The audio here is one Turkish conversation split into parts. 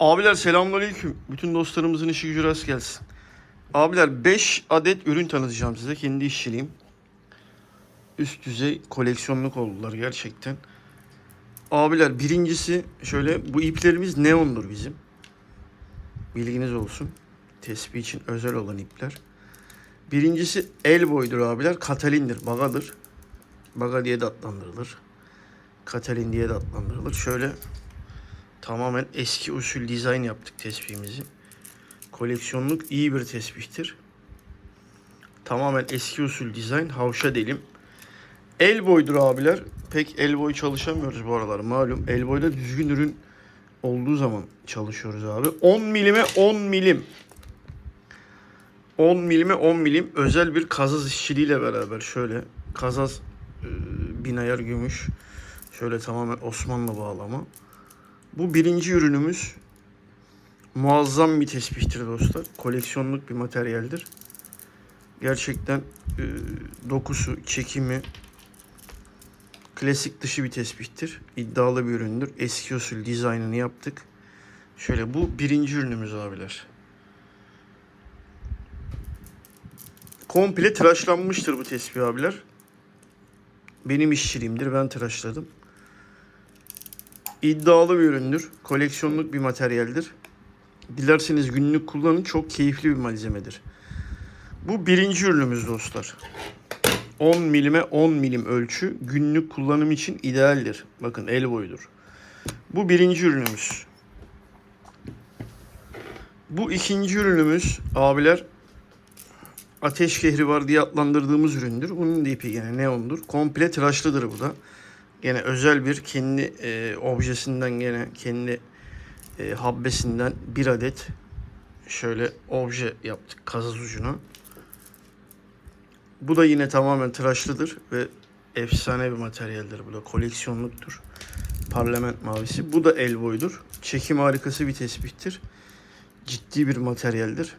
Abiler selamünaleyküm. Bütün dostlarımızın işi gücü rast gelsin. Abiler 5 adet ürün tanıtacağım size. Kendi işçiliğim. Üst düzey koleksiyonluk oldular gerçekten. Abiler birincisi şöyle bu iplerimiz neondur bizim. Bilginiz olsun. Tespih için özel olan ipler. Birincisi el boydur abiler. Katalindir, bagadır. Baga diye de adlandırılır. Katalin diye de adlandırılır. Şöyle tamamen eski usul dizayn yaptık tespihimizi. Koleksiyonluk iyi bir tespihtir. Tamamen eski usul dizayn. Havşa delim. El boydur abiler. Pek el boy çalışamıyoruz bu aralar malum. El boyda düzgün ürün olduğu zaman çalışıyoruz abi. 10 milime 10 milim. 10 milime 10 milim özel bir kazaz işçiliğiyle beraber şöyle kazaz e, bin ayar gümüş. Şöyle tamamen Osmanlı bağlama. Bu birinci ürünümüz. Muazzam bir tespihtir dostlar. Koleksiyonluk bir materyaldir. Gerçekten e, dokusu, çekimi klasik dışı bir tespihtir. İddialı bir üründür. Eski usul dizaynını yaptık. Şöyle bu birinci ürünümüz abiler. Komple tıraşlanmıştır bu tespih abiler. Benim işçiliğimdir. Ben tıraşladım. İddialı bir üründür. Koleksiyonluk bir materyaldir. Dilerseniz günlük kullanın. Çok keyifli bir malzemedir. Bu birinci ürünümüz dostlar. 10 milime 10 milim ölçü günlük kullanım için idealdir. Bakın el boyudur. Bu birinci ürünümüz. Bu ikinci ürünümüz abiler ateş kehri var diye adlandırdığımız üründür. Bunun da ipi yine neondur. Komple tıraşlıdır bu da. Gene özel bir kendi e, objesinden gene kendi e, habbesinden bir adet şöyle obje yaptık kazaz ucuna. Bu da yine tamamen tıraşlıdır ve efsane bir materyaldir. Bu da koleksiyonluktur. Parlament mavisi. Bu da el boyudur. Çekim harikası bir tespihtir. Ciddi bir materyaldir.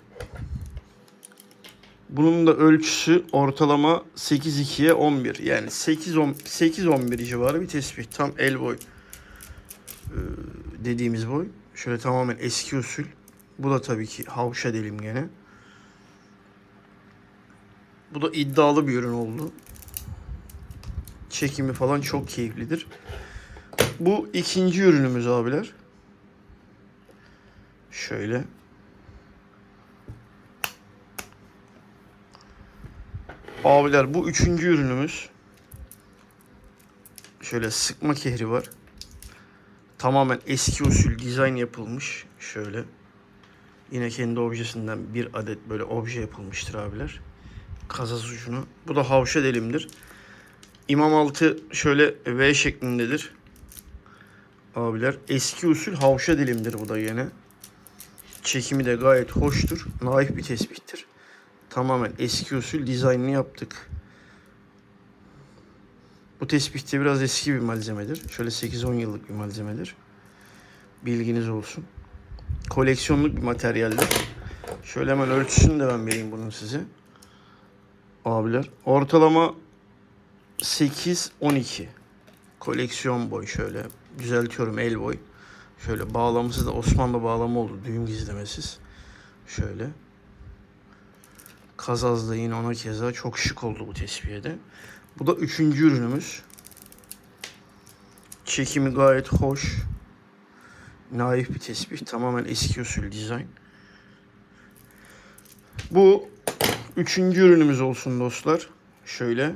Bunun da ölçüsü ortalama 8-2'ye 11. Yani 8-11 civarı bir tespih. Tam el boy ee, dediğimiz boy. Şöyle tamamen eski usul. Bu da tabii ki havşa delim gene. Bu da iddialı bir ürün oldu. Çekimi falan çok keyiflidir. Bu ikinci ürünümüz abiler. Şöyle. Abiler bu üçüncü ürünümüz. Şöyle sıkma kehri var. Tamamen eski usul dizayn yapılmış. Şöyle. Yine kendi objesinden bir adet böyle obje yapılmıştır abiler. Kazaz ucunu. Bu da havşa delimdir. İmam altı şöyle V şeklindedir. Abiler eski usul havşa dilimdir bu da yine. Çekimi de gayet hoştur. Naif bir tespihtir. Tamamen eski usul dizaynını yaptık. Bu tespih de biraz eski bir malzemedir. Şöyle 8-10 yıllık bir malzemedir. Bilginiz olsun. Koleksiyonluk bir materyaldir. Şöyle hemen ölçüsünü de ben vereyim bunun size. Abiler. Ortalama 8-12. Koleksiyon boy şöyle. Düzeltiyorum el boy. Şöyle bağlaması da Osmanlı bağlama oldu. Düğüm gizlemesiz. Şöyle. Kazaz da yine ona keza çok şık oldu bu tesbihede. Bu da üçüncü ürünümüz. Çekimi gayet hoş. Naif bir tesbih. Tamamen eski usul dizayn. Bu üçüncü ürünümüz olsun dostlar. Şöyle.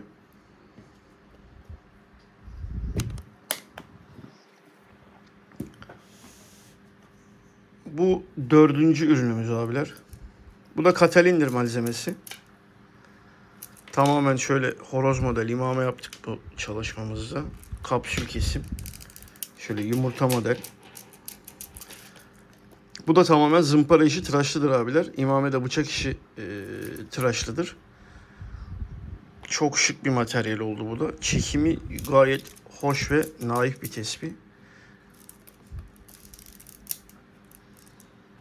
Bu dördüncü ürünümüz abiler. Bu da Katalindir malzemesi. Tamamen şöyle horoz model imame yaptık bu çalışmamızda. Kapsül kesim. Şöyle yumurta model. Bu da tamamen zımpara işi tıraşlıdır abiler. İmame de bıçak işi e, tıraşlıdır. Çok şık bir materyal oldu bu da. Çekimi gayet hoş ve naif bir tespih.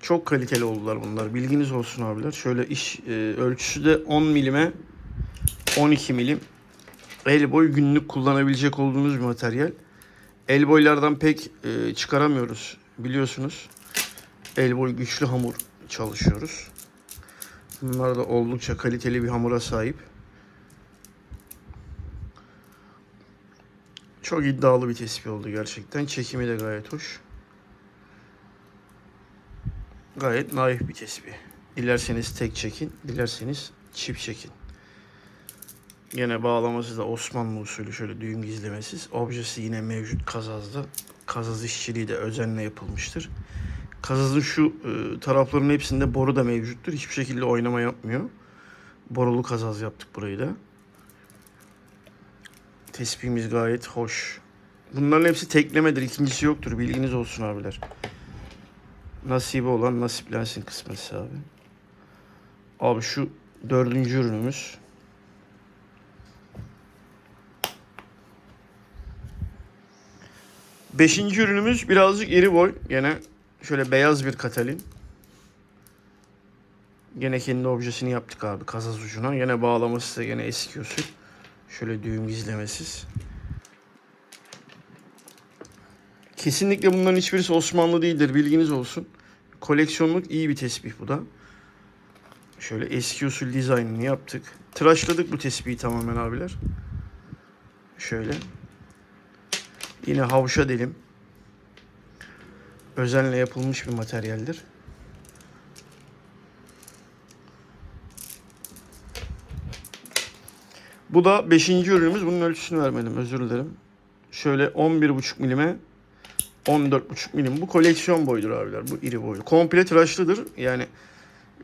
Çok kaliteli oldular bunlar. Bilginiz olsun abiler. Şöyle iş e, ölçüsü de 10 milime 12 milim. El boy günlük kullanabilecek olduğunuz bir materyal. El boylardan pek e, çıkaramıyoruz biliyorsunuz. El boy güçlü hamur çalışıyoruz. Bunlar da oldukça kaliteli bir hamura sahip. Çok iddialı bir tespih oldu gerçekten. Çekimi de gayet hoş. Gayet naif bir tespih. Dilerseniz tek çekin, dilerseniz çift çekin. Yine bağlaması da Osmanlı usulü şöyle düğüm gizlemesiz. Objesi yine mevcut kazazda. Kazaz işçiliği de özenle yapılmıştır. Kazazın şu e, taraflarının hepsinde boru da mevcuttur. Hiçbir şekilde oynama yapmıyor. Borulu kazaz yaptık burayı da. Tespihimiz gayet hoş. Bunların hepsi teklemedir. ikincisi yoktur. Bilginiz olsun abiler. Nasibi olan nasiplensin kısmetse abi. Abi şu dördüncü ürünümüz. Beşinci ürünümüz birazcık iri boy. Gene şöyle beyaz bir katalin. Gene kendi objesini yaptık abi kazaz ucuna. Gene bağlaması da gene eski usul. Şöyle düğüm gizlemesiz. Kesinlikle bunların hiçbirisi Osmanlı değildir. Bilginiz olsun. Koleksiyonluk iyi bir tesbih bu da. Şöyle eski usul dizaynını yaptık. Tıraşladık bu tespihi tamamen abiler. Şöyle. Yine havşa dilim. Özenle yapılmış bir materyaldir. Bu da 5. ürünümüz. Bunun ölçüsünü vermedim. Özür dilerim. Şöyle 11,5 milime 14,5 milim. Bu koleksiyon boyudur abiler. Bu iri boylu. Komple tıraşlıdır. Yani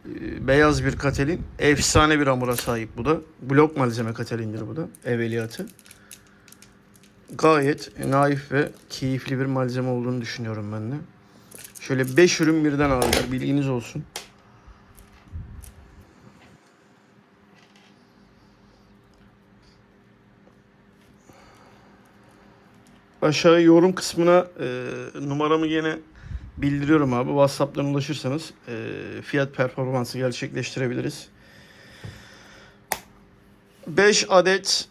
e, beyaz bir katelin. Efsane bir hamura sahip bu da. Blok malzeme katelindir bu da. Evveliyatı. Gayet naif ve keyifli bir malzeme olduğunu düşünüyorum ben de. Şöyle 5 ürün birden abiler. Bilginiz olsun. Aşağı yorum kısmına e, numaramı yine bildiriyorum abi. WhatsApp'tan ulaşırsanız e, fiyat performansı gerçekleştirebiliriz. 5 adet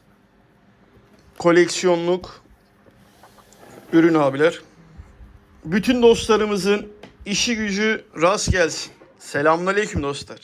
koleksiyonluk ürün abiler. Bütün dostlarımızın işi gücü rast gelsin. Selamünaleyküm dostlar.